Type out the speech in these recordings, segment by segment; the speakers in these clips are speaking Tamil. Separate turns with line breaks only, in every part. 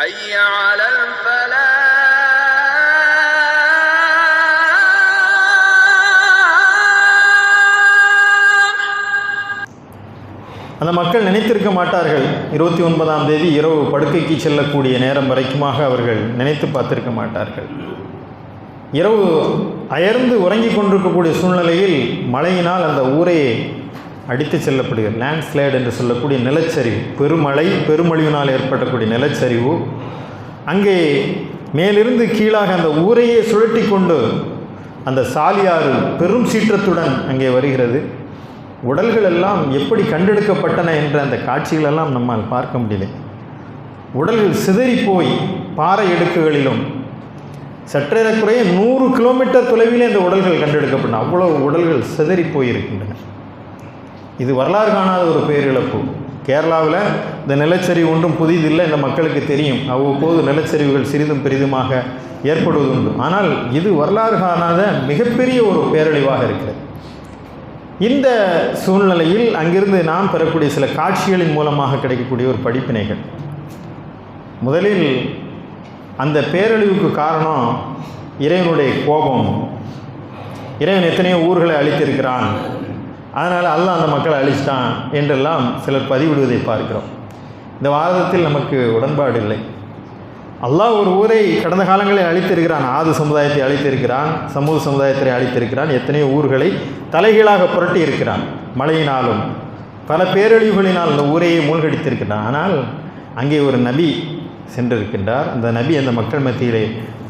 حي على الفلاح
அந்த மக்கள் நினைத்திருக்க மாட்டார்கள் இருபத்தி ஒன்பதாம் தேதி இரவு படுக்கைக்கு செல்லக்கூடிய நேரம் வரைக்குமாக அவர்கள் நினைத்து பார்த்திருக்க மாட்டார்கள் இரவு அயர்ந்து உறங்கிக் கொண்டிருக்கக்கூடிய சூழ்நிலையில் மழையினால் அந்த ஊரே அடித்து செல்லப்படுகிறது லேண்ட்ஸ்லைடு என்று சொல்லக்கூடிய நிலச்சரிவு பெருமழை பெருமழிவினால் ஏற்படக்கூடிய நிலச்சரிவு அங்கே மேலிருந்து கீழாக அந்த ஊரையே சுழட்டி கொண்டு அந்த சாலியாறு பெரும் சீற்றத்துடன் அங்கே வருகிறது. உடல்கள் எல்லாம் எப்படி கண்டெடுக்கப்பட்டன என்ற அந்த காட்சிகளெல்லாம் நம்மால் பார்க்க முடியல. உடல்கள் சிதறி போய் பாறை எடுக்குகளிலும் சற்றேறக்குறைய நூறு கிலோமீட்டர் தொலைவிலே இந்த உடல்கள் கண்டெடுக்கப்பட்டன. அவ்வளவு உடல்கள் சிதறி போயிருக்கின்றன. இது வரலாறு காணாத ஒரு பேரிழப்பு. கேரளாவில் இந்த நிலச்சரிவு ஒன்றும் புதிதில்லை இந்த மக்களுக்கு தெரியும். அவ்வப்போது நிலச்சரிவுகள் சிறிதும் பெரிதுமாக ஏற்படுவதுண்டு. ஆனால் இது வரலாறு காணாத மிகப்பெரிய ஒரு பேரழிவாக இருக்கிறது. இந்த சூழ்நிலையில் அங்கிருந்து நாம் பெறக்கூடிய சில காட்சிகளின் மூலமாக கிடைக்கக்கூடிய ஒரு படிப்பினைகள். முதலில் அந்த பேரழிவுக்கு காரணம் இறைவனுடைய கோபம். இறைவன் எத்தனையோ ஊர்களை அழித்திருக்கிறான். அதனால் அல்லாஹ் அந்த மக்களை அழிச்சிட்டான் என்றெல்லாம் சிலர் பதிவிடுவதை பார்க்கிறோம். இந்த வாதத்தில் நமக்கு உடன்பாடு இல்லை. அல்லாஹ் ஒரு ஊரை கடந்த காலங்களில் அழித்திருக்கிறான் ஆது சமுதாயத்தை அழித்திருக்கிறான் சமூக சமுதாயத்தை அழித்திருக்கிறான் எத்தனையோ ஊர்களை தலைகீழாக புரட்டி இருக்கிறான் மழையினாலும் பல பேரழிவுகளினால் அந்த ஊரையே மூழ்கடித்திருக்கிறான். ஆனால் அங்கே ஒரு நபி சென்றிருக்கின்றார். அந்த நபி அந்த மக்கள் மத்தியிலே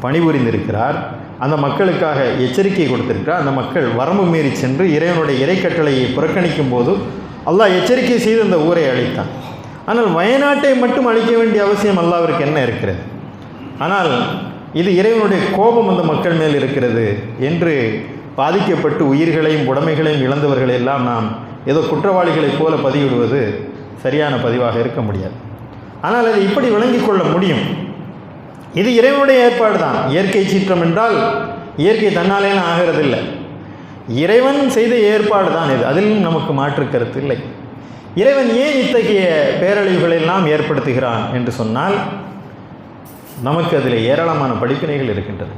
பணிபுரிந்திருக்கிறார். அந்த மக்களுக்காக எச்சரிக்கை கொடுத்திருக்கிறார். அந்த மக்கள் வரம்பு மீறி சென்று இறைவனுடைய இறைக்கட்டளையை புறக்கணிக்கும் போது அல்லாஹ் எச்சரிக்கை செய்து அந்த ஊரை அழித்தான். ஆனால் வயநாட்டை மட்டும் அழிக்க வேண்டிய அவசியம் அல்லாவிற்கு என்ன இருக்கிறது? ஆனால் இது இறைவனுடைய கோபம் அந்த மக்கள் மேல் இருக்கிறது என்று பாதிக்கப்பட்டு உயிர்களையும் உடைமைகளையும் இழந்தவர்களை எல்லாம் நாம் ஏதோ குற்றவாளிகளைப் போல பதிவிடுவது சரியான பதிவாக இருக்க முடியாது. ஆனால் அதை இப்படி விளங்கிக் கொள்ள முடியும்? இது இறைவனுடைய ஏற்பாடு தான் இயற்கை சீற்றம் என்றால் இயற்கை தன்னாலேன்னு ஆகிறதில்லை. இறைவன் செய்த ஏற்பாடு தான் இது. அதிலும் நமக்கு மாற்று கருத்து இல்லை. இறைவன் ஏன் இத்தகைய பேரழிவுகளை எல்லாம் ஏற்படுத்துகிறான் என்று சொன்னால் நமக்கு அதில் ஏராளமான படிப்பினைகள் இருக்கின்றது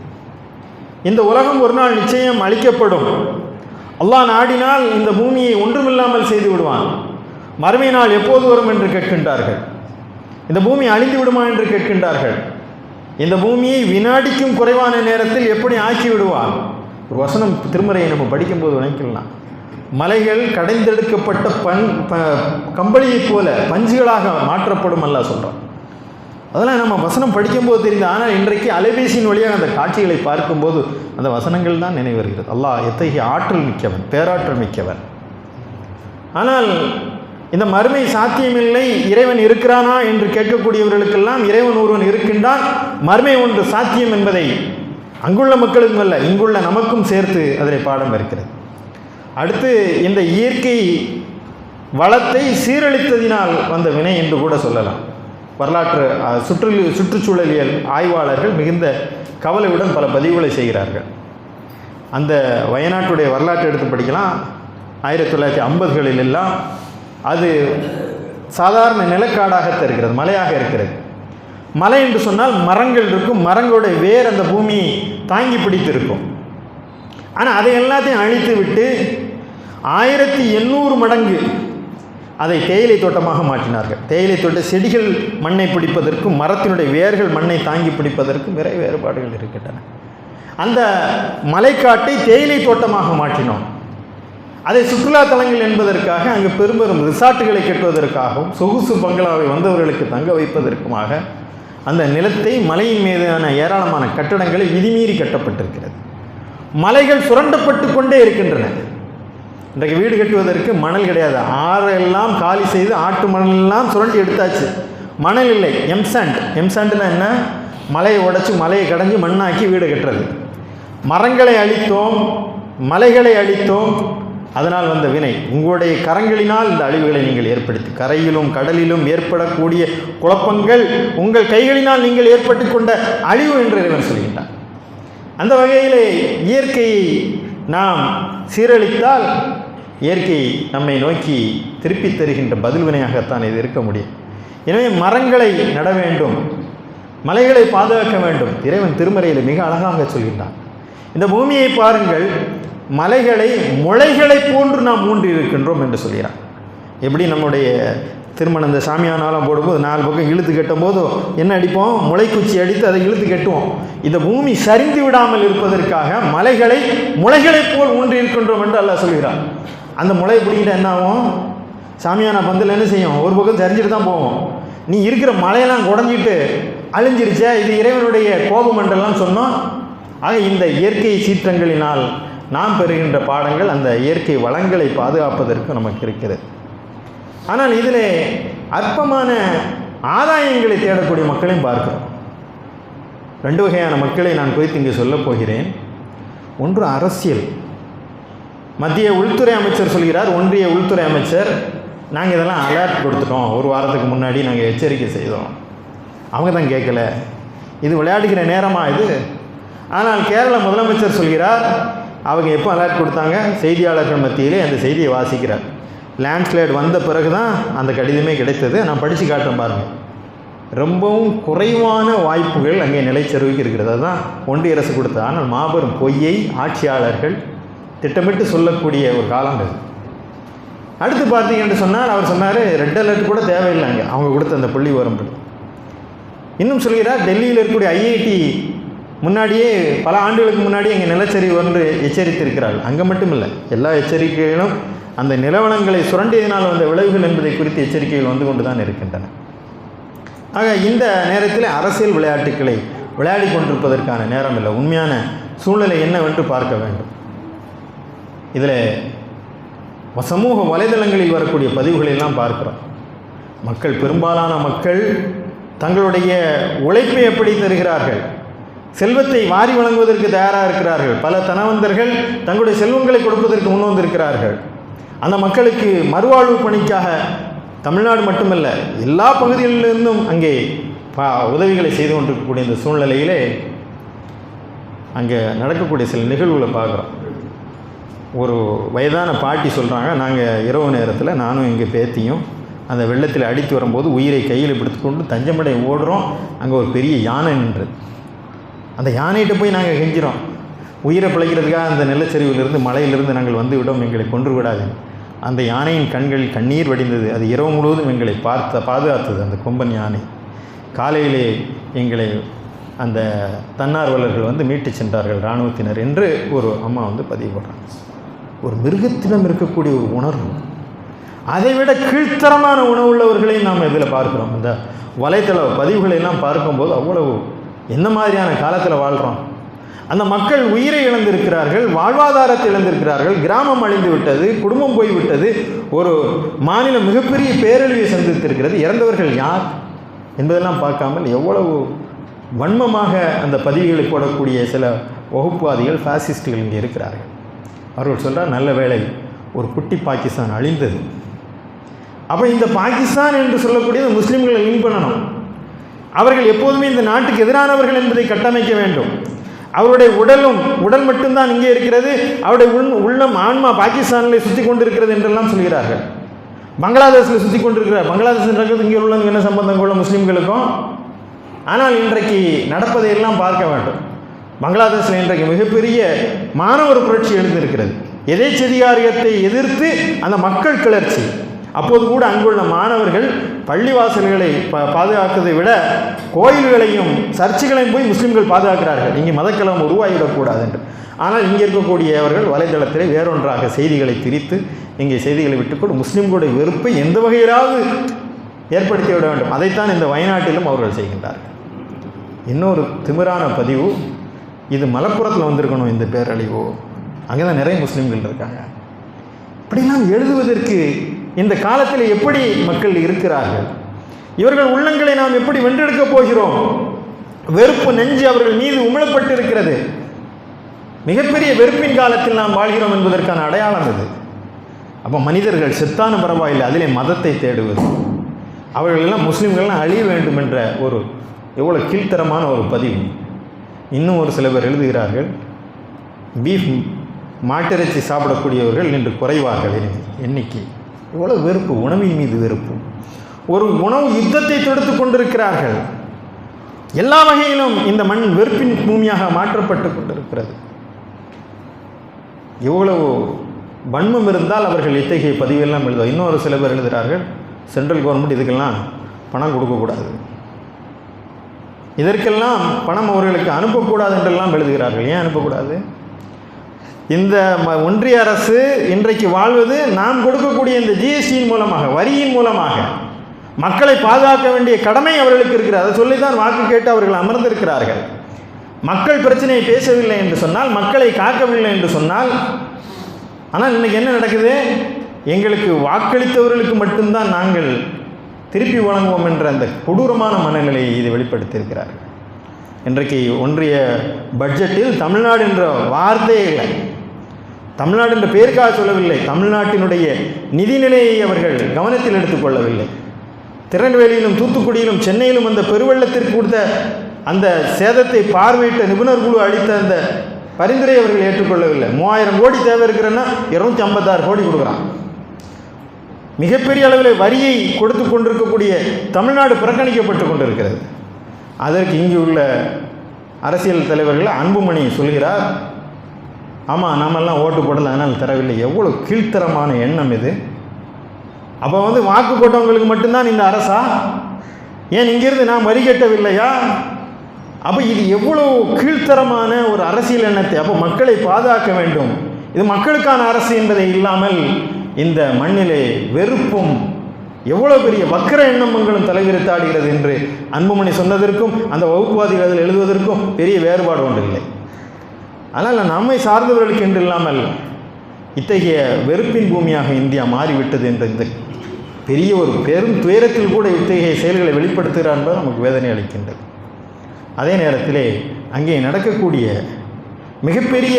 இந்த உலகம் ஒரு நாள் நிச்சயம் அழிக்கப்படும். அல்லாஹ் நாடினால் இந்த பூமியை ஒன்றுமில்லாமல் செய்து விடுவான். மறுமை நாள் எப்போது வரும் என்று கேட்கின்றார்கள். இந்த பூமி அழிந்து விடுமா என்று கேட்கின்றார்கள். இந்த பூமியை வினாடிக்கும் குறைவான நேரத்தில் எப்படி ஆக்கி விடுவார் ஒரு வசனம் திருமறையை நம்ம படிக்கும்போது நினைக்கலாம் மலைகள் கடைந்தெடுக்கப்பட்ட பண் ப கம்பளியைப் போல பஞ்சுகளாக மாற்றப்படும் அல்ல சொல்கிறோம் அதெல்லாம் நம்ம வசனம் படிக்கும்போது தெரியுது. ஆனால் இன்றைக்கு அலைபேசியின் வழியாக அந்த காட்சிகளை பார்க்கும்போது அந்த வசனங்கள் தான் நினைவு வருகிறது. அல்லாஹ் எத்தகைய ஆற்றல் மிக்கவன் பேராற்றல் மிக்கவன். ஆனால் இந்த மறுமை சாத்தியமில்லை இறைவன் இருக்கிறானா என்று கேட்கக்கூடியவர்களுக்கெல்லாம் இறைவன் ஒருவன் இருக்கின்றான். மறுமை ஒன்று சாத்தியம் என்பதை அங்குள்ள மக்களுக்கும் அல்ல இங்குள்ள நமக்கும் சேர்த்து அதில் பாடம் இருக்கிறது அடுத்து இந்த இயற்கை வளத்தை சீரழித்ததினால் வந்த வினை என்று கூட சொல்லலாம். வரலாற்று சுற்று சுற்றுச்சூழலியல் ஆய்வாளர்கள் மிகுந்த கவலையுடன் பல பதிவுகளை செய்கிறார்கள். அந்த வயநாட்டுடைய வரலாற்றை எடுத்து படிக்கலாம். ஆயிரத்தி தொள்ளாயிரத்தி ஐம்பதுகளில் எல்லாம் அது சாதாரண நிலக்காடாக தருகிறது மலையாக இருக்கிறது. மலை என்று சொன்னால் மரங்கள் இருக்கும் மரங்களுடைய வேர் அந்த பூமியை தாங்கி பிடித்திருக்கும். ஆனால் அதை எல்லாத்தையும் அழித்து விட்டு ஆயிரத்தி எண்ணூறு மடங்கு அதை தேயிலை தோட்டமாக மாற்றினார்கள். தேயிலை தோட்ட செடிகள் மண்ணை பிடிப்பதற்கும் மரத்தினுடைய வேர்கள் மண்ணை தாங்கி பிடிப்பதற்கும் நிறைய வேறுபாடுகள் இருக்கின்றன. அந்த மலைக்காட்டை தேயிலை தோட்டமாக மாற்றினோம். அதை சுற்றுலா தலங்கள் என்பதற்காக அங்கு பெரும்பெரும் ரிசார்ட்டுகளை கட்டுவதற்காகவும் சொகுசு பங்களாவை வந்தவர்களுக்கு தங்க வைப்பதற்குமாக அந்த நிலத்தை மலையின் மீதான ஏராளமான கட்டடங்களை விதிமீறி கட்டப்பட்டிருக்கிறது. மலைகள் சுரண்டப்பட்டு கொண்டே இருக்கின்றன. இன்றைக்கு வீடு கட்டுவதற்கு மணல் கிடையாது. ஆறெல்லாம் காலி செய்து ஆட்டு மணலெல்லாம் சுரண்டி எடுத்தாச்சு. மணல் இல்லை எம்சாண்ட் எம்சாண்ட்னா என்ன? மலையை உடைச்சி மலையை கடைஞ்சி மண்ணாக்கி வீடு கட்டுறது. மரங்களை அழித்தோம் மலைகளை அழித்தோம் அதனால் வந்த வினை உங்களுடைய கரங்களினால் இந்த அழிவுகளை நீங்கள் ஏற்படுத்தி கரையிலும் கடலிலும் ஏற்படக்கூடிய குழப்பங்கள் உங்கள் கைகளினால் நீங்கள் ஏற்பட்டு கொண்ட அழிவு என்று இறைவன் சொல்கின்றான். அந்த வகையிலே இயற்கையை நாம் சீரழித்தால் இயற்கை நம்மை நோக்கி திருப்பித் தருகின்ற பதில் வினையாகத்தான் இது இருக்க முடியும். எனவே மரங்களை நட வேண்டும் மலைகளை பாதுகாக்க வேண்டும் இறைவன் திருமறையில் மிக அழகாக சொல்கின்றான். இந்த பூமியை பாருங்கள் மலைகளை முளைகளை போன்று நாம் ஊன்றி இருக்கின்றோம் என்று சொல்கிறார் எப்படி நம்முடைய திருமணம் இந்த சாமியானாலும் போடும்போது நாலு பக்கம் இழுத்து கட்டும் போது என்ன அடிப்போம்? முளைக்குச்சி அடித்து அதை இழுத்து கட்டுவோம். இந்த பூமி சரிந்து விடாமல் இருப்பதற்காக மலைகளை முளைகளைப் போல் ஊன்றி இருக்கின்றோம் என்று அல்லாஹ் சொல்கிறார் அந்த முளை பிடிக்கிட்ட என்ன ஆகும்? சாமியான பந்தில் என்ன செய்யும்? ஒரு பக்கம் சரிஞ்சிட்டு தான் போவோம். நீ இருக்கிற மலையெல்லாம் குடஞ்சிட்டு அழிஞ்சிருச்சே இது இறைவனுடைய கோபமண்டலம் சொன்னோம். ஆக இந்த இயற்கை சீற்றங்களினால் நாம் பெறுகின்ற பாடங்கள் அந்த இயற்கை வளங்களை பாதுகாப்பதற்கு நமக்கு இருக்கிறது. ஆனால் இதில் அற்பமான ஆதாயங்களை தேடக்கூடிய மக்களையும் பார்க்கிறோம். ரெண்டு வகையான மக்களை நான் குறித்து இங்கே சொல்லப் போகிறேன். ஒன்று அரசியல். மத்திய உள்துறை அமைச்சர் சொல்கிறார் ஒன்றிய உள்துறை அமைச்சர் நாங்கள் இதெல்லாம் அலர்ட் கொடுத்துட்டோம். ஒரு வாரத்துக்கு முன்னாடி நாங்கள் எச்சரிக்கை செய்தோம். அவங்க தான் கேட்கல. இது விளையாடுகிற நேரமா இது? ஆனால் கேரள முதலமைச்சர் சொல்கிறார் அவங்க எப்போ அலர்ட் கொடுத்தாங்க? செய்தியாளர்கள் மத்தியிலே அந்த செய்தியை வாசிக்கிறார். லேண்ட்ஸ்லைடு வந்த பிறகு தான் அந்த கடிதமே கிடைத்தது. நான் படித்து காட்டுறேன் பாருங்கள் ரொம்பவும் குறைவான வாய்ப்புகள் அங்கே நிலைச்சரிவுக்கு இருக்கிறது. அதுதான் ஒன்றிய அரசு கொடுத்தது ஆனால் மாபெரும் பொய்யை ஆட்சியாளர்கள் திட்டமிட்டு சொல்லக்கூடிய ஒரு காலம் அது. அடுத்து பார்த்தீங்கன்னு சொன்னால் அவர் சொன்னார் ரெட் அலர்ட் கூட தேவையில்லைங்க. அவங்க கொடுத்த அந்த புள்ளி வரும்படி இன்னும் சொல்கிறார் டெல்லியில் இருக்கக்கூடிய ஐஐடி முன்னாடியே பல ஆண்டுகளுக்கு முன்னாடி எங்கள் நிலச்சரிவு ஒன்று எச்சரித்திருக்கிறார்கள். அங்கே மட்டும் இல்லை எல்லா எச்சரிக்கைகளும் அந்த நிலவளங்களை சுரண்டியதினால் வந்த விளைவுகள் என்பதை குறித்து எச்சரிக்கைகள் வந்து கொண்டு தான் இருக்கின்றன. ஆக இந்த நேரத்தில் அரசியல் விளையாட்டுக்களை விளையாடி கொண்டிருப்பதற்கான நேரம் இல்லை. உண்மையான சூழ்நிலை என்னவென்று பார்க்க வேண்டும். இதில் சமூக வலைதளங்களில் வரக்கூடிய பதிவுகளை எல்லாம் பார்க்கிறோம். மக்கள் பெரும்பாலான மக்கள் தங்களுடைய உழைப்பை எப்படி தருகிறார்கள்? செல்வத்தை வாரி வழங்குவதற்கு தயாராக இருக்கிறார்கள். பல தனவந்தர்கள் தங்களுடைய செல்வங்களை கொடுப்பதற்கு முன் வந்திருக்கிறார்கள். அந்த மக்களுக்கு மறுவாழ்வு பணிக்காக தமிழ்நாடு மட்டுமல்ல எல்லா பகுதிகளிலிருந்தும் அங்கே பா உதவிகளை செய்து கொண்டிருக்கக்கூடிய இந்த சூழ்நிலையிலே அங்கே நடக்கக்கூடிய சில நிகழ்வுகளை பார்க்குறோம். ஒரு வயதான பாட்டி சொல்கிறாங்க நாங்கள் இரவு நேரத்தில் நானும் எங்கள் பேத்தியும் அந்த வெள்ளத்தில் அடித்து வரும்போது உயிரை கையில் பிடித்துக்கொண்டு தஞ்சமடை ஓடுறோம். அங்கே ஒரு பெரிய யானை நின்றது. அந்த யானைகிட்ட போய் நாங்கள் கெஞ்சிறோம். உயிரை பிழைக்கிறதுக்காக அந்த நிலச்சரிவிலிருந்து மலையிலிருந்து நாங்கள் வந்து விட்டோம். எங்களை கொன்று விடாது அந்த யானையின் கண்கள் கண்ணீர் வடிந்தது. அது இரவு முழுவதும் எங்களை பார்த்த பாதுகாத்தது அந்த கொம்பன் யானை. காலையிலே எங்களை அந்த தன்னார்வலர்கள் வந்து மீட்டு சென்றார்கள் இராணுவத்தினர் என்று ஒரு அம்மா வந்து பதிவு போடுறாங்க ஒரு மிருகத்திடம் இருக்கக்கூடிய ஒரு உணர்வு. அதைவிட கீழ்த்தரமான உணவுள்ளவர்களையும் நாம் இதில் பார்க்குறோம். இந்த வலைத்தள பதிவுகளை எல்லாம் பார்க்கும்போது அவ்வளவு என்ன மாதிரியான காலத்தில் வாழ்கிறோம் அந்த மக்கள் உயிரை இழந்திருக்கிறார்கள் வாழ்வாதாரத்தை இழந்திருக்கிறார்கள் கிராமம் அழிந்து விட்டது குடும்பம் போய்விட்டது ஒரு மாநிலம் மிகப்பெரிய பேரழிவை சந்தித்திருக்கிறது. இறந்தவர்கள் யார் என்பதெல்லாம் பார்க்காமல் எவ்வளவு வன்மமாக அந்த பதிவுகளை போடக்கூடிய சில வகுப்புவாதிகள் ஃபாசிஸ்டுகள் இங்கே இருக்கிறார்கள். அவர்கள் சொல்கிறார் நல்ல வேளை ஒரு குட்டி பாகிஸ்தான் அழிந்தது. அப்போ இந்த பாகிஸ்தான் என்று சொல்லக்கூடியது முஸ்லீம்களை லிங்க் பண்ணணும் அவர்கள் எப்போதுமே இந்த நாட்டுக்கு எதிரானவர்கள் என்பதை கட்டமைக்க வேண்டும். அவருடைய உடலும் உடல் மட்டும்தான் இங்கே இருக்கிறது. அவருடைய உள் உள்ளம் ஆன்மா பாகிஸ்தானில் சுற்றி கொண்டிருக்கிறது என்றெல்லாம் சொல்கிறார்கள். பங்களாதேஷில் சுற்றி கொண்டிருக்கிறார் பங்களாதேஷ் இங்கே உள்ளவங்க என்ன சம்பந்தம் கொள்ள முஸ்லீம்களுக்கும்? ஆனால் இன்றைக்கு நடப்பதை எல்லாம் பார்க்க வேண்டும். பங்களாதேஷில் இன்றைக்கு மிகப்பெரிய மாணவர் புரட்சி எழுந்திருக்கிறது. எதேச்சதிகாரியத்தை எதிர்த்து அந்த மக்கள் கிளர்ச்சி. அப்போது கூட அங்குள்ள மாணவர்கள் பள்ளிவாசல்களை பா பாதுகாக்கிறதை விட கோயில்களையும் சர்ச்சுகளையும் போய் முஸ்லீம்கள் பாதுகாக்கிறார்கள். இங்கே மதக்கலம் உருவாகிவிடக்கூடாது என்று ஆனால் இங்கே இருக்கக்கூடியவர்கள் வலைதளத்தில் வேறொன்றாக செய்திகளை திரித்து இங்கே செய்திகளை விட்டுக்கொண்டு முஸ்லீம்களுடைய வெறுப்பை எந்த வகையிலாவது ஏற்படுத்தி விட வேண்டும். அதைத்தான் இந்த வயநாட்டிலும் அவர்கள் செய்கின்றார்கள். இன்னொரு திமிரான பதிவு இது மலப்புறத்தில் வந்திருக்கணும் இந்த பேரழிவு. அங்கே தான் நிறைய முஸ்லீம்கள் இருக்காங்க. இப்படிலாம் எழுதுவதற்கு இந்த காலத்தில் எப்படி மக்கள் இருக்கிறார்கள்? இவர்கள் உள்ளங்களை நாம் எப்படி வென்றெடுக்கப் போகிறோம்? வெறுப்பு நெஞ்சு அவர்கள் மீது உமிழப்பட்டு இருக்கிறது மிகப்பெரிய வெறுப்பின் காலத்தில் நாம் வாழ்கிறோம் என்பதற்கான அடையாளம் இது. அப்போ மனிதர்கள் செத்தான பரவாயில்லை அதிலே மதத்தை தேடுவது. அவர்களெல்லாம் முஸ்லீம்கள்லாம் அழிய வேண்டும் என்ற ஒரு எவ்வளோ கீழ்த்தரமான ஒரு பதிவு. இன்னும் ஒரு சில பேர் எழுதுகிறார்கள் பீஃப் மாட்டிறைச்சி சாப்பிடக்கூடியவர்கள் இன்று குறைவார்கள் எண்ணிக்கை. எவ்வளோ வெறுப்பு? உணவின் மீது வெறுப்பு. ஒரு உணவு யுத்தத்தை தொடுத்து கொண்டிருக்கிறார்கள். எல்லா வகையிலும் இந்த மண் வெறுப்பின் பூமியாக மாற்றப்பட்டு கொண்டிருக்கிறது. எவ்வளவு வன்மம் இருந்தால் அவர்கள் இத்தகைய பதிவெல்லாம் எழுதுவார் இன்னொரு சில பேர் எழுதுகிறார்கள் சென்ட்ரல் கவர்மெண்ட் இதுக்கெல்லாம் பணம் கொடுக்கக்கூடாது. இதற்கெல்லாம் பணம் அவர்களுக்கு அனுப்பக்கூடாது என்றெல்லாம் எழுதுகிறார்கள். ஏன் அனுப்பக்கூடாது? இந்த ம- ஒன்றிய அரசு இன்றைக்கு வாழ்வது நாம் கொடுக்கக்கூடிய இந்த ஜிஎஸ்டியின் மூலமாக வரியின் மூலமாக. மக்களை பாதுகாக்க வேண்டிய கடமை அவர்களுக்கு இருக்கிறது. அதை சொல்லி தான் வாக்கு கேட்டு அவர்கள் அமர்ந்திருக்கிறார்கள். மக்கள் பிரச்சனையை பேசவில்லை என்று சொன்னால் மக்களை காக்கவில்லை என்று சொன்னால் ஆனால் இன்னைக்கு என்ன நடக்குது? எங்களுக்கு வாக்களித்தவர்களுக்கு மட்டும்தான் நாங்கள் திருப்பி வழங்குவோம் என்ற அந்த கொடூரமான மனநிலையை இது வெளிப்படுத்தியிருக்கிறார்கள். இன்றைக்கு ஒன்றிய பட்ஜெட்டில் தமிழ்நாடு என்ற வார்த்தையே இல்லை. தமிழ்நாடு என்ற பேருக்காக சொல்லவில்லை தமிழ்நாட்டினுடைய நிதிநிலையை அவர்கள் கவனத்தில் எடுத்துக்கொள்ளவில்லை திருநெல்வேலியிலும் தூத்துக்குடியிலும் சென்னையிலும் அந்த பெருவெள்ளத்திற்கு கொடுத்த அந்த சேதத்தை பார்வையிட்ட நிபுணர் குழு அளித்த அந்த பரிந்துரை அவர்கள் ஏற்றுக்கொள்ளவில்லை. மூவாயிரம் கோடி தேவை இருக்கிறன்னா இருநூத்தி ஐம்பத்தாறு கோடி கொடுக்குறான். மிகப்பெரிய அளவில் வரியை கொடுத்து கொண்டிருக்கக்கூடிய தமிழ்நாடு புறக்கணிக்கப்பட்டு கொண்டிருக்கிறது. அதற்கு இங்கு உள்ள அரசியல் தலைவர்கள் அன்புமணி சொல்கிறார் ஆமாம் நாமெல்லாம் ஓட்டு போடல அதனால் தரவில்லை. எவ்வளோ கீழ்த்தரமான எண்ணம் இது. அப்போ வந்து வாக்கு போட்டவங்களுக்கு மட்டும்தான் இந்த அரசா? ஏன் இங்கிருந்து நான் வரி கட்டவில்லையா? அப்போ இது எவ்வளோ கீழ்த்தரமான ஒரு அரசியல் எண்ணத்தை. அப்போ மக்களை பாதுகாக்க வேண்டும். இது மக்களுக்கான அரசு என்பதை இல்லாமல் இந்த மண்ணிலே வெறுப்பும் எவ்வளோ பெரிய வக்கர எண்ணமங்களும் தலைவிரித்தாடுகிறது என்று அன்புமணி சொன்னதற்கும் அந்த வகுப்புவாதிகள் அதில் எழுதுவதற்கும் பெரிய வேறுபாடு ஒன்றில்லை. ஆனால் நம்மை சார்ந்தவர்களுக்கு என்று இல்லாமல் இத்தகைய வெறுப்பின் பூமியாக இந்தியா மாறிவிட்டது என்ற இந்த பெரிய ஒரு பெரும் துயரத்தில் கூட இத்தகைய செயல்களை வெளிப்படுத்துகிறார் என்பது நமக்கு வேதனை அளிக்கின்றது. அதே நேரத்திலே அங்கே நடக்கக்கூடிய மிகப்பெரிய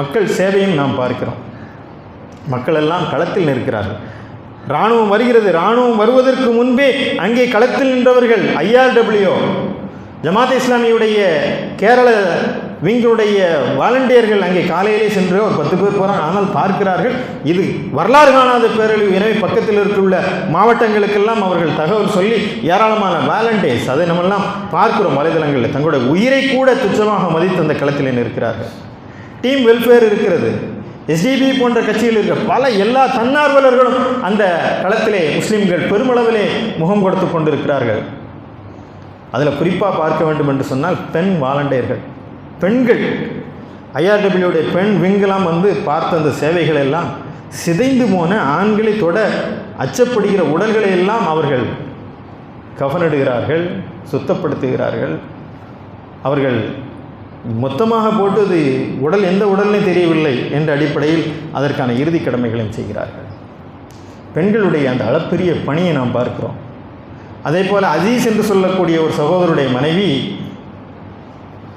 மக்கள் சேவையும் நாம் பார்க்கிறோம். மக்கள் எல்லாம் களத்தில் நிற்கிறார்கள். இராணுவம் வருகிறது. இராணுவம் வருவதற்கு முன்பே அங்கே களத்தில் நின்றவர்கள் ஐஆர்டபிள்யூ ஜமாத் இஸ்லாமியுடைய கேரள விங்களுடைய வாலண்டியர்கள் அங்கே காலையிலே சென்று ஒரு பத்து பேர் போகிறாங்க ஆனால் பார்க்கிறார்கள் இது வரலாறு காணாத பேரழிவு. எனவே பக்கத்தில் இருந்துள்ள மாவட்டங்களுக்கெல்லாம் அவர்கள் தகவல் சொல்லி ஏராளமான வாலண்டியர்ஸ் அதை நம்மெல்லாம் பார்க்கிறோம் வலைதளங்களில். தங்களுடைய உயிரை கூட துச்சமாக மதித்து அந்த களத்தில் நிற்கிறார்கள். டீம் வெல்ஃபேர் இருக்கிறது. எஸ்டிபி போன்ற கட்சியில் இருக்கிற பல எல்லா தன்னார்வலர்களும் அந்த களத்திலே முஸ்லீம்கள் பெருமளவிலே முகம் கொடுத்து கொண்டிருக்கிறார்கள். அதில் குறிப்பாக பார்க்க வேண்டும் என்று சொன்னால் பெண் வாலண்டியர்கள். பெண்கள். ஐஆர்டபிள்யூடைய பெண் விங்கெல்லாம் வந்து பார்த்த அந்த சேவைகள் எல்லாம் சிதைந்து போன ஆண்களை தொட அச்சப்படுகிற உடல்களை எல்லாம் அவர்கள் கவனிடுகிறார்கள் சுத்தப்படுத்துகிறார்கள். அவர்கள் மொத்தமாக போட்டு அது உடல் எந்த உடல்னே தெரியவில்லை என்ற அடிப்படையில் அதற்கான இறுதி கடமைகளையும் செய்கிறார்கள். பெண்களுடைய அந்த அளப்பெரிய பணியை நாம் பார்க்கிறோம். அதே போல் அஜீஸ் என்று சொல்லக்கூடிய ஒரு சகோதரருடைய மனைவி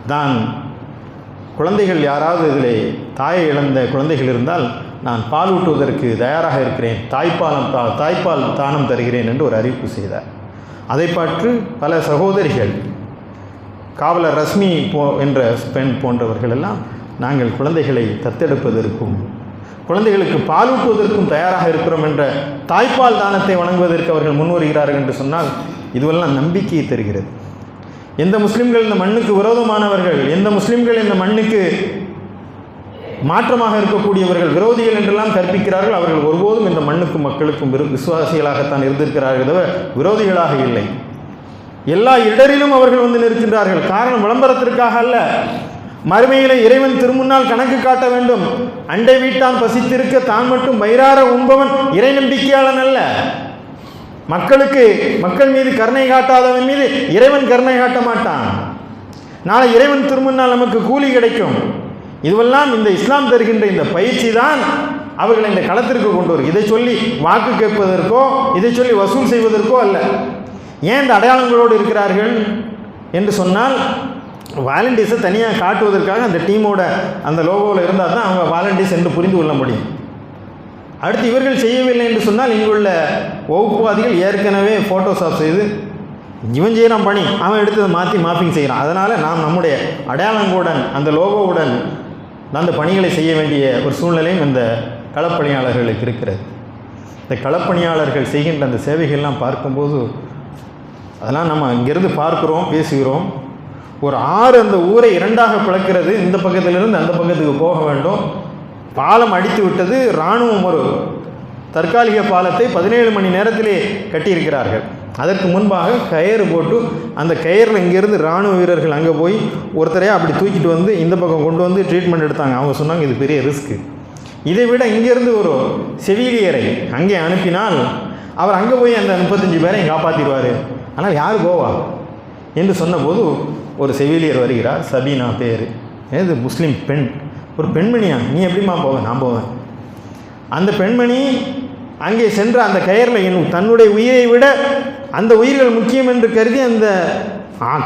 தான் குழந்தைகள் யாராவது இதில் தாயை இழந்த குழந்தைகள் இருந்தால் நான் பால் ஊட்டுவதற்கு தயாராக இருக்கிறேன் தாய்ப்பாலம் தா தாய்ப்பால் தானம் தருகிறேன் என்று ஒரு அறிவிப்பு செய்தார். அதை பற்று பல சகோதரிகள் காவலர் ரஷ்மி போ என்ற பெண் போன்றவர்கள் எல்லாம் நாங்கள் குழந்தைகளை தத்தெடுப்பதற்கும் குழந்தைகளுக்கு பாலூட்டுவதற்கும் தயாராக இருக்கிறோம் என்ற தாய்ப்பால் தானத்தை வணங்குவதற்கு அவர்கள் முன்வருகிறார்கள் என்று சொன்னால் இதுவெல்லாம் நம்பிக்கையை தருகிறது. எந்த முஸ்லிம்கள் இந்த மண்ணுக்கு விரோதமானவர்கள் எந்த முஸ்லிம்கள் இந்த மண்ணுக்கு மாற்றமாக இருக்கக்கூடியவர்கள் விரோதிகள் என்றெல்லாம் கற்பிக்கிறார்கள் அவர்கள் ஒருபோதும் இந்த மண்ணுக்கும் மக்களுக்கும் விரு விசுவாசிகளாகத்தான் இருந்திருக்கிறார்கள் தவிர விரோதிகளாக இல்லை. எல்லா இடரிலும் அவர்கள் வந்து நிற்கின்றார்கள். காரணம் விளம்பரத்திற்காக அல்ல. மறுமையிலே இறைவன் திருமுன்னால் கணக்கு காட்ட வேண்டும். அண்டை வீட்டான் பசித்திருக்க தான் மட்டும் வயிறார உண்பவன் இறை நம்பிக்கையாளன் அல்ல. மக்களுக்கு மக்கள் மீது கருணை காட்டாதவன் மீது இறைவன் கருணை காட்ட மாட்டான். நாளை இறைவன் திருமுன்னால் நமக்கு கூலி கிடைக்கும். இதுவெல்லாம் இந்த இஸ்லாம் தருகின்ற இந்த பயிற்சி தான் அவர்களை இந்த களத்திற்கு கொண்டு வரும். இதை சொல்லி வாக்கு கேட்பதற்கோ இதை சொல்லி வசூல் செய்வதற்கோ அல்ல. ஏன் இந்த அடையாளங்களோடு இருக்கிறார்கள்? என்று சொன்னால் வாலண்டியர்ஸை தனியாக காட்டுவதற்காக அந்த டீமோட அந்த லோகோவில் இருந்தால் தான் அவங்க வாலண்டியர்ஸ் என்று புரிந்து கொள்ள முடியும். அடுத்து இவர்கள் செய்யவில்லை என்று சொன்னால் இங்குள்ள வகுப்புவாதிகள் ஏற்கனவே ஃபோட்டோஷாப் செய்து இவன் செய்கிறான் பணி அவன் எடுத்ததை மாற்றி மாப்பிங் செய்கிறான் அதனால் நாம் நம்முடைய அடையாளங்களுடன் அந்த லோகோவுடன் அந்த பணிகளை செய்ய வேண்டிய ஒரு சூழ்நிலையும் இந்த களப்பணியாளர்களுக்கு இருக்கிறது. இந்த களப்பணியாளர்கள் செய்கின்ற அந்த சேவைகள்லாம் பார்க்கும்போது அதெல்லாம் நம்ம இங்கேருந்து பார்க்குறோம் பேசுகிறோம். ஒரு ஆறு அந்த ஊரை இரண்டாக பிளக்கிறது. இந்த பக்கத்திலிருந்து அந்த பக்கத்துக்கு போக வேண்டும். பாலம் அடித்து விட்டது இராணுவம் ஒரு தற்காலிக பாலத்தை பதினேழு மணி நேரத்திலே கட்டியிருக்கிறார்கள். அதற்கு முன்பாக கயிறு போட்டு அந்த கயிறில் இங்கேருந்து இராணுவ வீரர்கள் அங்கே போய் ஒருத்தரையே அப்படி தூக்கிட்டு வந்து இந்த பக்கம் கொண்டு வந்து ட்ரீட்மெண்ட் எடுத்தாங்க. அவங்க சொன்னாங்க இது பெரிய ரிஸ்க்கு இதை விட இங்கேருந்து ஒரு செவிலியரை அங்கே அனுப்பினால் அவர் அங்கே போய் அந்த முப்பத்தஞ்சு பேரையும் காப்பாற்றிடுவார் ஆனால் யார் போவா? என்று சொன்னபோது ஒரு செவிலியர் வருகிறார் சபீனா பேர். ஏது முஸ்லீம் பெண். ஒரு பெண்மணியா? நீ எப்படிமா போவேன் நான் போவேன். அந்த பெண்மணி அங்கே சென்ற அந்த கயரில் என் தன்னுடைய உயிரை விட அந்த உயிர்கள் முக்கியம் என்று கருதி அந்த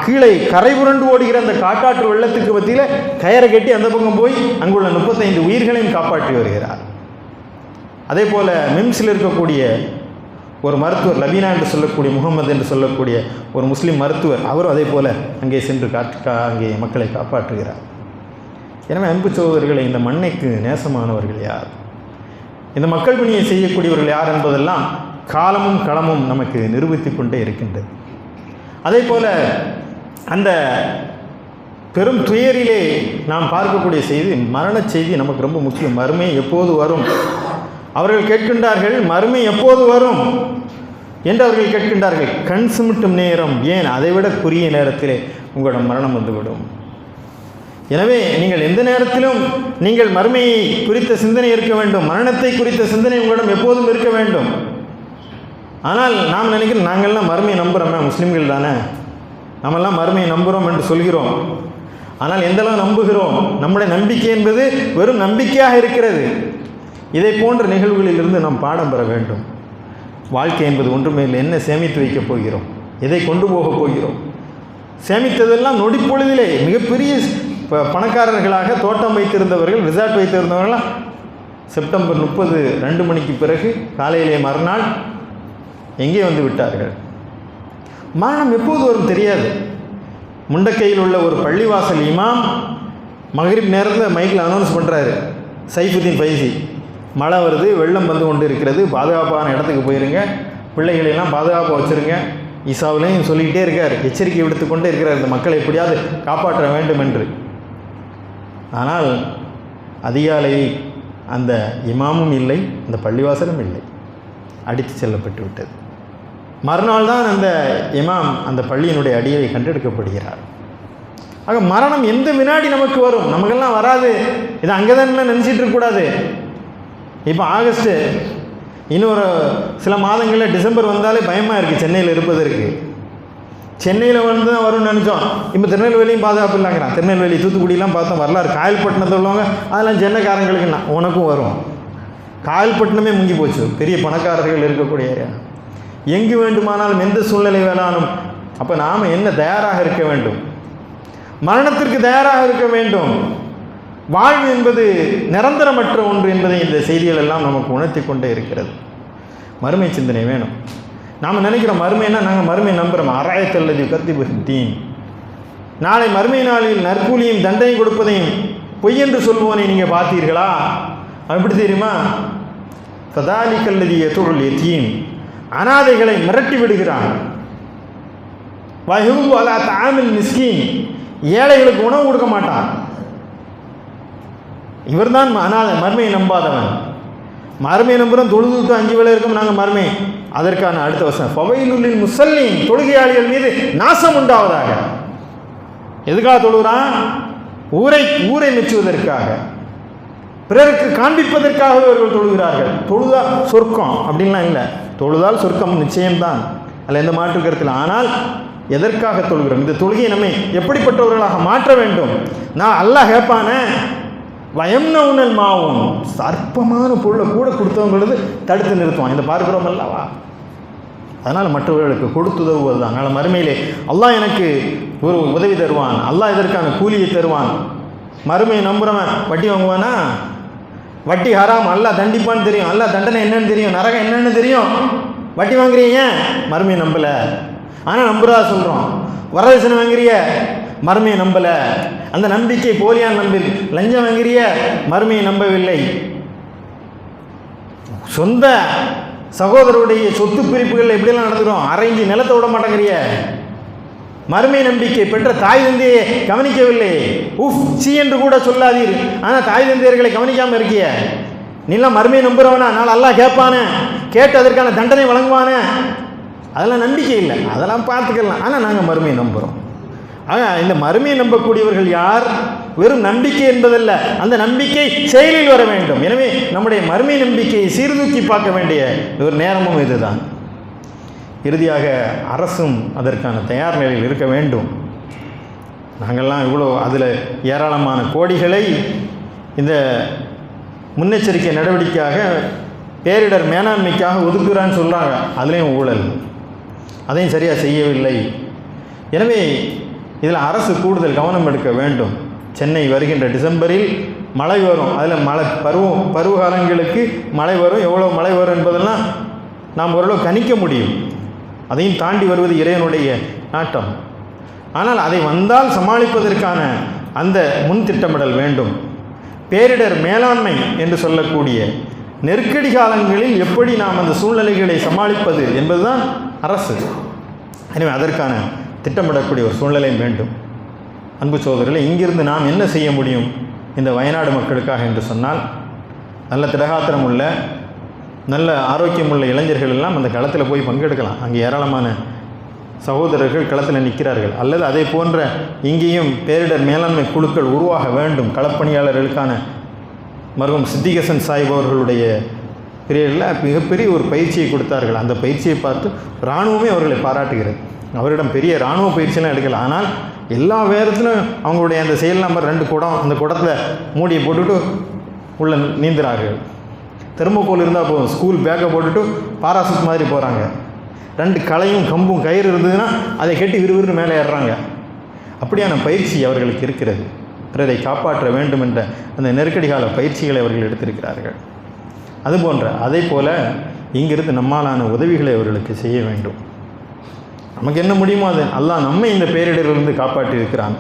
கீழே கரை புரண்டு ஓடுகிற அந்த காட்டாற்று வெள்ளத்துக்கு பற்றியில் கயரை கட்டி அந்த பக்கம் போய் அங்குள்ள முப்பத்தைந்து உயிர்களையும் காப்பாற்றி வருகிறார். அதே போல் மிம்ஸில் இருக்கக்கூடிய ஒரு மருத்துவர் லபீனா என்று சொல்லக்கூடிய முகமது என்று சொல்லக்கூடிய ஒரு முஸ்லீம் மருத்துவர் அவரும் அதே போல் அங்கே சென்று காற்று கா- அங்கே மக்களை காப்பாற்றுகிறார். எனவே அன்பு சோதர்களை இந்த மண்ணைக்கு நேசமானவர்கள் யார்? இந்த மக்கள் பணியை செய்யக்கூடியவர்கள் யார் என்பதெல்லாம் காலமும் களமும் நமக்கு நிரூபித்து கொண்டே இருக்கின்றது. அதே போல் அந்த பெரும் துயரிலே நாம் பார்க்கக்கூடிய செய்தி மரணச் செய்தி நமக்கு ரொம்ப முக்கியம். மறுமை எப்போது வரும்? அவர்கள் கேட்கின்றார்கள் மறுமை எப்போது வரும்? என்று அவர்கள் கேட்கின்றார்கள் கண் சிமிட்டும் நேரம். ஏன்? அதைவிட குறுகிய நேரத்திலே உங்களோட மரணம் வந்துவிடும். எனவே நீங்கள் எந்த நேரத்திலும் நீங்கள் மறுமையை குறித்த சிந்தனை இருக்க வேண்டும். மரணத்தை குறித்த சிந்தனை உங்களிடம் எப்போதும் இருக்க வேண்டும். ஆனால் நாம் நினைக்கிறோம் நாங்கள்லாம் மறுமையை நம்புகிறோமே முஸ்லீம்கள் தானே. நம்மெல்லாம் மறுமையை நம்புகிறோம் என்று சொல்கிறோம். ஆனால் எந்தளவு நம்புகிறோம்? நம்முடைய நம்பிக்கை என்பது வெறும் நம்பிக்கையாக இருக்கிறது. இதை போன்ற நிகழ்வுகளிலிருந்து நாம் பாடம் பெற வேண்டும். வாழ்க்கை என்பது ஒன்றுமே இல்லை. என்ன சேமித்து வைக்கப் போகிறோம்? எதை கொண்டு போகப் போகிறோம்? சேமித்ததெல்லாம் நொடிப்பொழுதிலே மிகப்பெரிய ப- பணக்காரர்களாக தோட்டம் வைத்திருந்தவர்கள் ரிசார்ட் வைத்திருந்தவர்களாம் செப்டம்பர் முப்பது ரெண்டு மணிக்கு பிறகு காலையிலே மறுநாள் எங்கே வந்து விட்டார்கள்? மரணம் எப்போது வரும் தெரியாது. முண்டக்கையில் உள்ள ஒரு பள்ளிவாசல் இமாம் மகரிப் நேரத்தில் மைக்கில் அனௌன்ஸ் பண்ணுறாரு சைஃபுதீன் பைசி மழை வருது வெள்ளம் வந்து கொண்டு இருக்கிறது பாதுகாப்பான இடத்துக்கு போயிருங்க. பிள்ளைகளையெல்லாம் பாதுகாப்பாக வச்சுருங்க. ஈசாவிலையும் சொல்லிக்கிட்டே இருக்கார். எச்சரிக்கை விடுத்து கொண்டே இருக்கிறார். இந்த மக்களை எப்படியாவது காப்பாற்ற வேண்டும் என்று ஆனால் அதிகாலை அந்த இமாமும் இல்லை அந்த பள்ளிவாசலும் இல்லை. அடித்து செல்லப்பட்டு விட்டது. மறுநாள் தான் அந்த இமாம் அந்த பள்ளியினுடைய அடியை கண்டெடுக்கப்படுகிறார். ஆக மரணம் எந்த வினாடி நமக்கு வரும்? நமக்கெல்லாம் வராது. இது அங்கே தான் நினச்சிட்டு இருக்கக்கூடாது? இப்போ ஆகஸ்ட்டு இன்னொரு சில மாதங்களில் டிசம்பர் வந்தாலே பயமாக இருக்குது சென்னையில் இருப்பதற்கு. சென்னையில் வந்து தான் வரும்னு நினச்சோம். இப்போ திருநெல்வேலியும் பாதுகாப்பு இல்லைங்கிறான் திருநெல்வேலி தூத்துக்குடியெலாம் பார்த்தோம் வரலாறு. காயல்பட்டினத்தில் உள்ளவங்க அதெல்லாம் சென்னைக்காரங்களுக்கு நான் உனக்கும் வரும். காயல்பட்டினமே முங்கி போச்சு. பெரிய பணக்காரர்கள் இருக்கக்கூடிய ஏரியா. எங்கு வேண்டுமானாலும் எந்த சூழ்நிலை வேணாலும் அப்போ நாம் என்ன தயாராக இருக்க வேண்டும்? மரணத்திற்கு தயாராக இருக்க வேண்டும். வாழ்வு என்பது நிரந்தரமற்ற ஒன்று என்பதை இந்த செய்திகள் எல்லாம் நமக்கு உணர்த்தி கொண்டே இருக்கிறது. மறுமை சிந்தனை வேணும். நாம் நினைக்கிறோம் மறுமைன்னா நாங்கள் மறுமை நம்புகிறோம் அராயத்தல்லது கத்தி தீன் நாளை மறுமை நாளில் நற்கூலியும் தண்டையும் கொடுப்பதையும் பொய் என்று சொல்பவனை நீங்கள் பார்த்தீர்களா? அப்படி தெரியுமா தெரியுமா? கதாலிக்கல்லதி எத்தொழில் எத்தியும் அனாதைகளை மிரட்டி விடுகிறான். வஹூபு அலா தாமில் மிஸ்கின். ஏழைகளுக்கு உணவு கொடுக்க மாட்டான். இவர்தான் அனாதை மர்மையை நம்பாதவன். மர்மையை நம்புகிறோம் தொழுது அஞ்சு வேலை இருக்கும் நாங்கள் மறுமை. அதற்கான அடுத்த வசனம். ஃபவைலுல்லில் முசல்லின் தொழுகையாளிகள் மீது நாசம் உண்டாவதாக. எதுக்காக தொழுகிறான் ஊரை ஊரை மெச்சுவதற்காக. பிறருக்கு காண்பிப்பதற்காக இவர்கள் தொழுகிறார்கள். தொழுதா சொர்க்கம் அப்படின்லாம் இல்லை. தொழுதால் சொர்க்கம் நிச்சயம்தான். அதில் எந்த மாற்று கருத்தில் ஆனால் எதற்காக தொழுகிறோம்? இந்த தொழுகையை நம்மை எப்படிப்பட்டவர்களாக மாற்ற வேண்டும்? நான் அல்லாஹ் கேட்பானே வயம்ன நவுனல் மாவும் சர்ப்பமான பொருளை கூட கொடுத்தவங்களது தடுத்து நிறுத்துவான். இந்த பார்க்குறோம் அல்லவா? அதனால் மற்றவர்களுக்கு கொடுத்து உதவுவது தான். அதனால் மறுமையிலே அல்லாஹ் எனக்கு ஒரு உதவி தருவான். அல்லாஹ் இதற்கான கூலியை தருவான். மறுமையை நம்புகிறவன் வட்டி வாங்குவானா? வட்டி ஹராம். அல்லா தண்டிப்பான்னு தெரியும். அல்லா தண்டனை என்னன்னு தெரியும். நரகம் என்னன்னு தெரியும். வட்டி வாங்குறீங்க மறுமையை நம்பலை. ஆனால் நம்புறதா சொல்கிறோம் வரதட்சணை வாங்குறிய மறுமையை நம்பலை. அந்த நம்பிக்கை போலியான் நம்பி லஞ்சம் வாங்கிறிய மறுமையை நம்பவில்லை. சொந்த சகோதரருடைய சொத்து பிரிப்புகள் எப்படிலாம் நடந்துக்கிறோம்? அரைஞ்சு நிலத்தை விட மாட்டேங்கிறிய. மறுமை நம்பிக்கை பெற்ற தாய் தந்தையை கவனிக்கவில்லை. உஃப் சி என்று கூட சொல்லாதீர். ஆனால் தாய் தந்தையர்களை கவனிக்காமல் இருக்கிய. நீலாம் மறுமையை நம்புறவனா? நான் அல்லாஹ் கேட்பானே. கேட்டு அதற்கான தண்டனை வழங்குவானே. அதெல்லாம் நம்பிக்கை இல்லை. அதெல்லாம் பார்த்துக்கலாம். ஆனால் நாங்கள் மறுமையை நம்புகிறோம் ஆனால் இந்த மறுமையை நம்பக்கூடியவர்கள் யார்? வெறும் நம்பிக்கை என்பதல்ல. அந்த நம்பிக்கை செயலில் வர வேண்டும். எனவே நம்முடைய மறுமை நம்பிக்கையை சீர்தூக்கி பார்க்க வேண்டிய ஒரு நேரமும் இதுதான். இறுதியாக அரசும் அதற்கான தயார் நிலையில் இருக்க வேண்டும். நாங்கள்லாம் இவ்வளோ அதில் ஏராளமான கோடிகளை இந்த முன்னெச்சரிக்கை நடவடிக்கையாக பேரிடர் மேலாண்மைக்காக ஒதுக்குறான்னு சொல்கிறாங்க அதுலேயும் ஊழல். அதையும் சரியாக செய்யவில்லை. எனவே இதில் அரசு கூடுதல் கவனம் எடுக்க வேண்டும். சென்னை வருகின்ற டிசம்பரில் மழை வரும். அதில் மழை பருவம் பருவகாலங்களுக்கு மழை வரும். எவ்வளோ மழை வரும் என்பதெல்லாம் நாம் ஓரளவு கணிக்க முடியும். அதையும் தாண்டி வருவது இறைவனுடைய நாட்டம். ஆனால் அதை வந்தால் சமாளிப்பதற்கான அந்த முன் திட்டமிடல் வேண்டும். பேரிடர் மேலாண்மை என்று சொல்லக்கூடிய நெருக்கடி காலங்களில் எப்படி நாம் அந்த சூழ்நிலைகளை சமாளிப்பது என்பதுதான் அரசு. எனவே அதற்கான திட்டமிடக்கூடிய ஒரு சூழ்நிலை வேண்டும். அன்பு சோதரில் இங்கிருந்து நாம் என்ன செய்ய முடியும்? இந்த வயநாடு மக்களுக்காக என்று சொன்னால் நல்ல திடகாத்திரம் உள்ள நல்ல ஆரோக்கியம் உள்ள இளைஞர்கள் எல்லாம் அந்த களத்தில் போய் பங்கெடுக்கலாம். அங்கே ஏராளமான சகோதரர்கள் களத்தில் நிற்கிறார்கள். அல்லது அதே போன்ற இங்கேயும் பேரிடர் மேலாண்மை குழுக்கள் உருவாக வேண்டும். களப்பணியாளர்களுக்கான மருகம் சித்திகசன் சாஹிப் அவர்களுடைய பீரியடில் மிகப்பெரிய ஒரு பயிற்சியை கொடுத்தார்கள். அந்த பயிற்சியை பார்த்து இராணுவமே அவர்களை பாராட்டுகிறது. அவரிடம் பெரிய இராணுவ பயிற்சியெல்லாம் எடுக்கல. ஆனால் எல்லா வேதத்திலும் அவங்களுடைய அந்த செயல் நம்பர் ரெண்டு குடம் அந்த குடத்தில் மூடியை போட்டுட்டு உள்ள நீந்துறார்கள். தெர்மோகோல் இருந்தால் போதும். ஸ்கூல் பேக்கை போட்டுட்டு பாராசூட் மாதிரி போகிறாங்க ரெண்டு களையும் கம்பும் கயிறு இருந்ததுன்னா அதை கட்டி விறுவிறு மேலே ஏறுறாங்க. அப்படியான பயிற்சி அவர்களுக்கு இருக்கிறது. பிறரை காப்பாற்ற வேண்டும் என்ற அந்த நெருக்கடி கால பயிற்சிகளை அவர்கள் எடுத்திருக்கிறார்கள். அது போன்ற அதே போல் இங்கிருந்து நம்மாலான உதவிகளை அவர்களுக்கு செய்ய வேண்டும். நமக்கு என்ன முடியுமோ அது அல்லாஹ் நம்மை இந்த பேரிடரிலிருந்து காப்பாற்றி இருக்கிறான்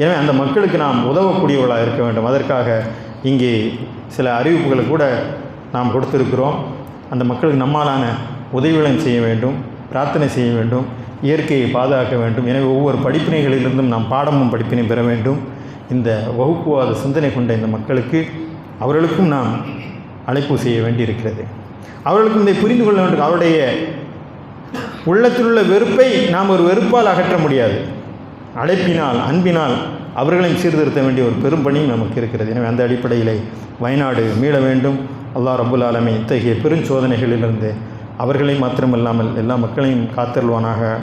எனவே அந்த மக்களுக்கு நாம் உதவக்கூடியவர்களாக இருக்க வேண்டும். அதற்காக இங்கே சில அறிவிப்புகளை கூட நாம் கொடுத்துருக்கிறோம். அந்த மக்களுக்கு நம்மாலான உதவிகளும் செய்ய வேண்டும் பிரார்த்தனை செய்ய வேண்டும் இயற்கையை பாதுகாக்க வேண்டும். எனவே ஒவ்வொரு படிப்பினைகளிலிருந்தும் நாம் பாடமும் படிப்பினை பெற வேண்டும். இந்த வகுப்புவாத சிந்தனை கொண்ட இந்த மக்களுக்கு அவர்களுக்கும் நாம் அழைப்பு செய்ய வேண்டியிருக்கிறது. அவர்களுக்கு இதை புரிந்து கொள்ள வேண்டும். அவருடைய உள்ளத்தில் உள்ள வெறுப்பை நாம் ஒரு வெறுப்பால் அகற்ற முடியாது. அழைப்பினால் அன்பினால் அவர்களையும் சீர்திருத்த வேண்டிய ஒரு பெரும் பணியும் நமக்கு இருக்கிறது. எனவே அந்த அடிப்படையிலே வயநாடு மீள வேண்டும். அல்லாஹ் ரபுல் ஆலமி இத்தகைய பெருஞ்சோதனைகளிலிருந்து அவர்களை மாத்திரமல்லாமல் எல்லா மக்களையும் காத்தருள்வானாக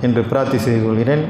என்று பிரார்த்தி செய்து கொள்கிறேன்.